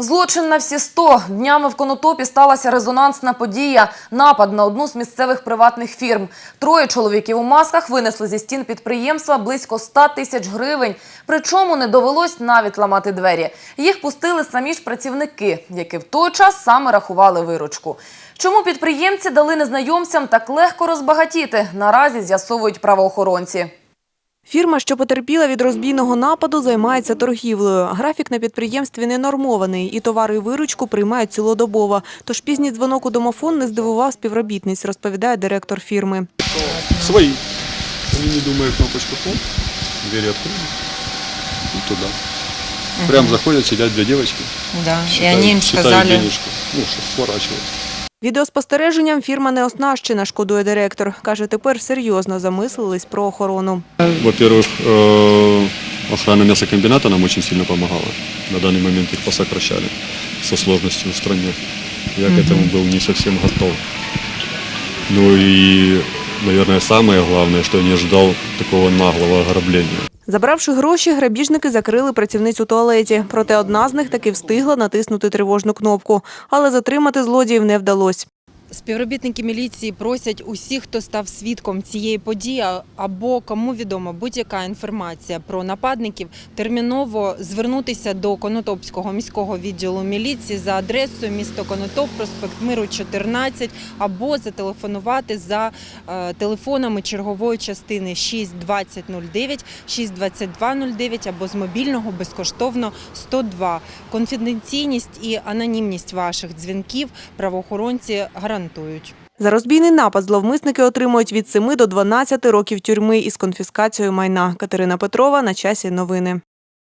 Злочин на всі сто. Днями в Конотопі сталася резонансна подія – напад на одну з місцевих приватних фірм. Троє чоловіків у масках винесли зі стін підприємства близько 100 тисяч гривень. Причому не довелось навіть ламати двері. Їх пустили самі ж працівники, які в той час саме рахували виручку. Чому підприємці дали незнайомцям так легко розбагатіти, наразі з'ясовують правоохоронці. Фірма, що потерпіла від розбійного нападу, займається торгівлею. Графік на підприємстві не нормований, і товари і виручку приймають цілодобово. Тож пізній дзвонок у домофон не здивував співробітниць, розповідає директор фірми. Свои. Они не думая кнопочку хоп, двери открыли и туда. Прям заходят, сидят две девочки. Да, и считают- они им считают сказали, денежку. Ну, что сворачивают. Відеоспостереженням фірма не оснащена, шкодує директор. Каже, тепер серйозно замислились про охорону. Во-первых, э, охрана мясокомбината нам очень сильно помогала. На данный момент их посокращали со сложностью в стране. Я к этому был не совсем готов. Ну и, наверное, самое главное, что я не ожидал такого наглого ограбления. Забравши гроші, грабіжники закрили працівницю туалеті. Проте одна з них таки встигла натиснути тривожну кнопку. Але затримати злодіїв не вдалося. Співробітники міліції просять усіх, хто став свідком цієї події, або кому відома будь-яка інформація про нападників, терміново звернутися до Конотопського міського відділу міліції за адресою місто Конотоп, проспект Миру 14, або зателефонувати за е, телефонами чергової частини 62009, 62209 або з мобільного безкоштовно 102. Конфіденційність і анонімність ваших дзвінків правоохоронці гарантують. За розбійний напад зловмисники отримують від 7 до 12 років тюрми із конфіскацією майна. Катерина Петрова на часі новини.